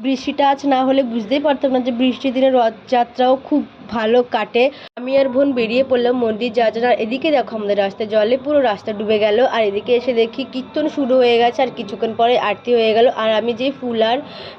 বৃষ্টিটা আজ না হলে বুঝতেই পারতাম না যে বৃষ্টির দিনে রথযাত্রাও খুব ভালো কাটে। আমি আর বোন বেরিয়ে পড়লাম মন্দির যাওয়ার জন্য। এদিকে দেখো আমাদের রাস্তায় জলে পুরো রাস্তা ডুবে গেল। আর এদিকে এসে দেখি কীর্তন শুরু হয়ে গেছে আর কিছুক্ষণ পরে আরতি হয়ে গেল। আর আমি যে ফুল আর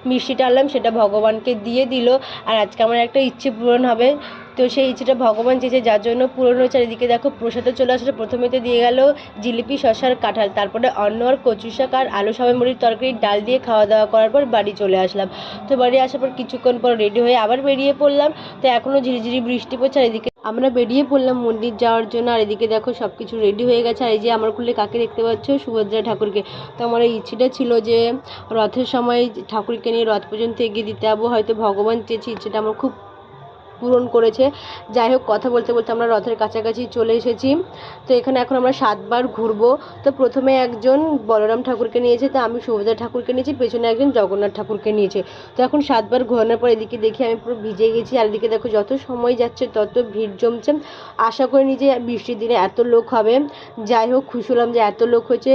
মিষ্টিটা আনলাম সেটা ভগবানকে দিয়ে দিল। আর আজকে আমার একটা ইচ্ছে পূরণ হবে। তো সেই ইচ্ছেটা ভগবান চেয়েছে, যার জন্য পূরণ হয়েছে। আর এদিকে দেখো প্রসাদও চলে আসলে। প্রথমেতে দিয়ে গেল জিলিপি শশার কাঁঠাল। তারপরে অন্ন আর কচু শাক আর আলু সবাই মুড়ির তরকারি, ডাল দিয়ে খাওয়া দাওয়া করার পর বাড়ি চলে আসলাম। তো বাড়ি আসার পর কিছুক্ষণ পর রেডি হয়ে আবার বেরিয়ে পড়লাম। তো এখনও ঝিরিঝিরি বৃষ্টি পড়ছে আর এদিকে আমরা বেরিয়ে পড়লাম মন্দির যাওয়ার জন্য। আর এদিকে দেখো সব কিছু রেডি হয়ে গেছে। আর এই যে আমার খুলে কাকে দেখতে পাচ্ছ? সুভদ্রা ঠাকুরকে। তো আমার এই ইচ্ছেটা ছিল যে রথের সময় ঠাকুরকে নিয়ে রথ পর্যন্ত এগিয়ে দিতে যাব। হয়তো ভগবান চেয়েছে। ইচ্ছেটা আমার খুব পূরণ করেছে। যাই হোক, কথা বলতে বলতে আমরা রথের কাছাকাছি চলে এসেছি। তো এখানে এখন আমরা সাতবার ঘুরবো। তো প্রথমে একজন বলরাম ঠাকুরকে নিয়েছে, তো আমি সুভদ্রা ঠাকুরকে নিয়েছি, পেছনে একজন জগন্নাথ ঠাকুরকে নিয়েছে। তো এখন সাতবার ঘোরানোর পর এদিকে দেখি আমি পুরো ভিজে গেছি, আর এদিকে দেখো যত সময় যাচ্ছে তত ভিড় জমছে। আশা করিনি যে বৃষ্টির দিনে এত লোক হবে। যাই হোক, খুশি হলাম যে এত লোক হয়েছে।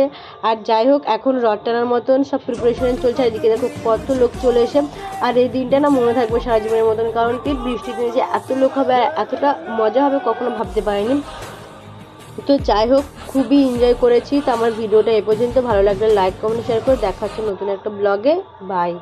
আর যাই হোক, এখন রথ টানার মতন সব প্রিপারেশন চলছে, আর এদিকে দেখো কত লোক চলে এসে। আর এই দিনটা না মনে থাকবে সারা জীবনের মতন, কারণ কি বৃষ্টির দিনে যে এত লোক হবে আর এতটা মজা হবে কখনো ভাবতে পারিনি। তো যাই হোক, খুবই এনজয় করেছি। তো আমার ভিডিওটা এ পর্যন্ত। ভালো লাগলে লাইক কমেন্ট শেয়ার করে দেখা হচ্ছে নতুন একটা ব্লগে বাই